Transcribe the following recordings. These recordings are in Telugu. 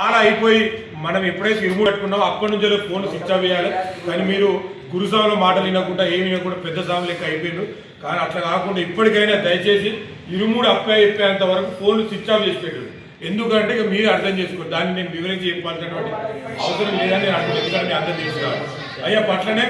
చాలా అయిపోయి మనం ఎప్పుడైతే ఇరుము పెట్టుకున్నామో అప్పటి నుంచి ఫోన్ స్విచ్ ఆఫ్ చేయాలి. కానీ మీరు గురుసాములో మాటలు వినకుండా ఏమి వినకుండా పెద్ద సాము లెక్క అయిపోయిండు కానీ అట్లా కాకుండా ఇప్పటికైనా దయచేసి ఇరుముడు అప్పే అయిపోయేంత వరకు ఫోన్ స్విచ్ ఆఫ్ చేసి పెట్టారు ఎందుకంటే ఇక మీరు అర్థం చేసుకోండి. దాన్ని నేను వివరించి చెప్పాల్సినటువంటి అవసరం లేదని నేను అర్థం ఎందుకంటే అర్థం తీసుకోవాలి అయ్యా పట్లనే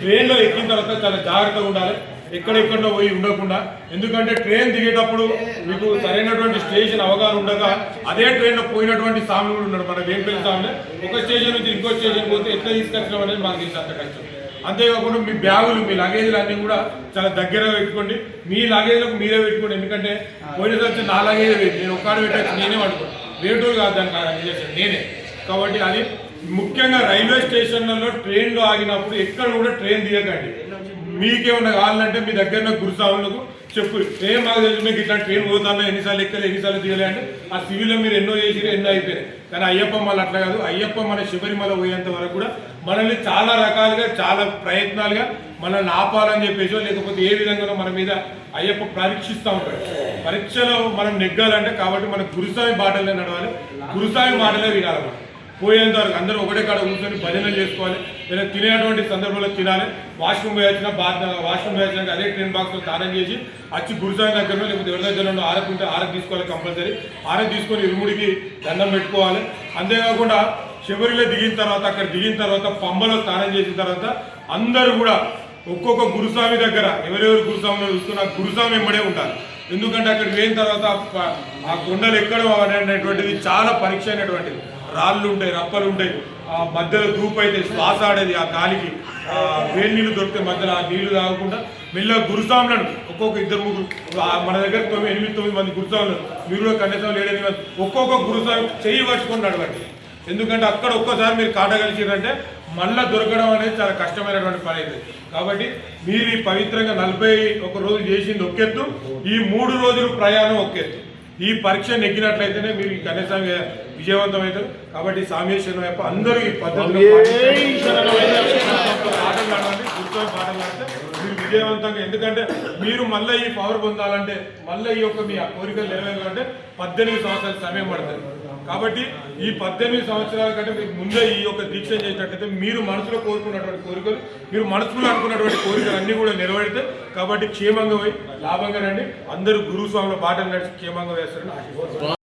ట్రైన్లో ఎక్కిన తర్వాత చాలా జాగ్రత్తగా ఉండాలి. ఎక్కడెక్కడో పోయి ఉండకుండా. ఎందుకంటే ట్రైన్ దిగేటప్పుడు మీకు సరైనటువంటి స్టేషన్ అవగాహన ఉండగా అదే ట్రైన్లో పోయినటువంటి స్వామి కూడా ఉన్నాడు మన వేంపల్లి స్వామి ఒక స్టేషన్ నుంచి ఇంకో స్టేషన్ పోతే ఎట్లా తీసుకొచ్చినాం అనేది మాకు తెలిసి అంత కష్టం. అంతేకాకుండా మీ బ్యాగులు మీ లగేజ్లు అన్నీ కూడా చాలా దగ్గరగా పెట్టుకోండి. మీ లగేజ్లకు మీరే పెట్టుకోండి. ఎందుకంటే పోయినసారి నా లగేజ్ పెట్టి నేను ఒక్కడ పెట్టచ్చు. నేనే పడుకోండి వేటూరు కాదు దానికి నేనే. కాబట్టి అది ముఖ్యంగా రైల్వే స్టేషన్లలో ట్రైన్లో ఆగినప్పుడు ఎక్కడ కూడా ట్రైన్ దిగకండి. మీకేమన్నా కావాలంటే మీ దగ్గర గురుస్వాములకు చెప్పు ఏం మాకు తెలుసు మీకు ఇట్లా ట్రైన్ పోతాను ఎన్నిసార్లు ఎక్కలే ఎన్నిసార్లు దిగలే అంటే ఆ సివిల్లో మీరు ఎన్నో చేసిరు ఎన్నో అయిపోయినాయి. కానీ అయ్యప్ప మళ్ళీ అట్లా కాదు అయ్యప్ప మన శబరిమల పోయేంత వరకు కూడా మనల్ని చాలా రకాలుగా చాలా ప్రయత్నాలుగా మనల్ని ఆపాలని చెప్పేసో లేకపోతే ఏ విధంగా మన మీద అయ్యప్ప పరీక్షిస్తూ ఉంటాడు. పరీక్షలో మనం నెగ్గాలంటే కాబట్టి మన గురుస్వామి బాటలే నడవాలి. గురుస్వామి మాటలే వినాలి పోయేంత వరకు అందరూ ఒకటే కాడ కూర్చొని భజన చేసుకోవాలి. లేదా తినేటువంటి సందర్భంలో తినాలి. వాష్రూమ్ వేయాల్సిన వచ్చినా బాత్ వాష్రూమ్ వేయాల్సిన అదే ట్రైన్ బాక్స్లో స్నానం చేసి వచ్చి గురుసాయి దగ్గర లేకపోతే ఎవరి దగ్గర ఆరకుంటే ఆరకు తీసుకోవాలి కంపల్సరీ. ఆరకు తీసుకొని ఇరుముడికి దండం పెట్టుకోవాలి. అంతేకాకుండా శబరిలో దిగిన తర్వాత అక్కడ దిగిన తర్వాత పంబలో స్నానం చేసిన తర్వాత అందరూ కూడా ఒక్కొక్క గురుస్వామి దగ్గర ఎవరెవరు గురుస్వామిలో చూసుకున్న గురుస్వామి వెంబడే ఉంటారు. ఎందుకంటే అక్కడ పోయిన తర్వాత ఆ ఆ కొండలు ఎక్కడం అనేటువంటిది చాలా పరీక్ష అయినటువంటిది. రాళ్ళు ఉంటాయి రప్పలు ఉంటాయి ఆ మధ్యలో ధూపు అయితే శ్వాస ఆడేది ఆ గాలికి. ఆ వేడి నీళ్ళు దొరికితే మధ్యలో ఆ నీళ్ళు తాగకుండా మెల్లగా గురుస్వాములను ఒక్కొక్క ఇద్దరు ముగ్గురు మన దగ్గర తొమ్మిది ఎనిమిది తొమ్మిది మంది గురుస్వాములు మీరు కూడా కనీసం లేడని మంది ఒక్కొక్క గురుస్వామి చేయి పట్టుకొని నడవండి ఎందుకంటే అక్కడ ఒక్కసారి మీరు కాటగలిచారంటే మళ్ళా దొరకడం అనేది చాలా కష్టమైనటువంటి పని అయింది కాబట్టి మీరు ఈ పవిత్రంగా నలభై ఒక రోజు చేసింది ఒకెత్తు ఈ మూడు రోజులు ప్రయాణం ఒకెత్తు ఈ పరీక్ష నెగ్గినట్లయితేనే మీరు ఈ కనీసం విజయవంతం అవుతారు కాబట్టి సామేశ్వరం అందరూ ఈ పద్ధతిలో విజయవంతంగా. ఎందుకంటే మీరు మళ్ళీ ఈ పవర్ పొందాలంటే మళ్ళీ ఈ యొక్క మీ కోరికలు నెరవేరాలంటే పద్దెనిమిది సంవత్సరాలు సమయం పడుతుంది. కాబట్టి ఈ పద్దెనిమిది సంవత్సరాల కంటే మీకు ముందే ఈ యొక్క దీక్ష చేసినట్లయితే మీరు మనసులో కోరుకున్నటువంటి కోరికలు మీరు మనసులో అనుకున్నటువంటి కోరికలు అన్నీ కూడా నెరవేరితే కాబట్టి క్షేమంగా పోయి లాభంగా రండి. అందరూ గురుస్వాముల బాటలు నడిచి క్షేమంగా వేస్తారని ఆశీర్వాదం.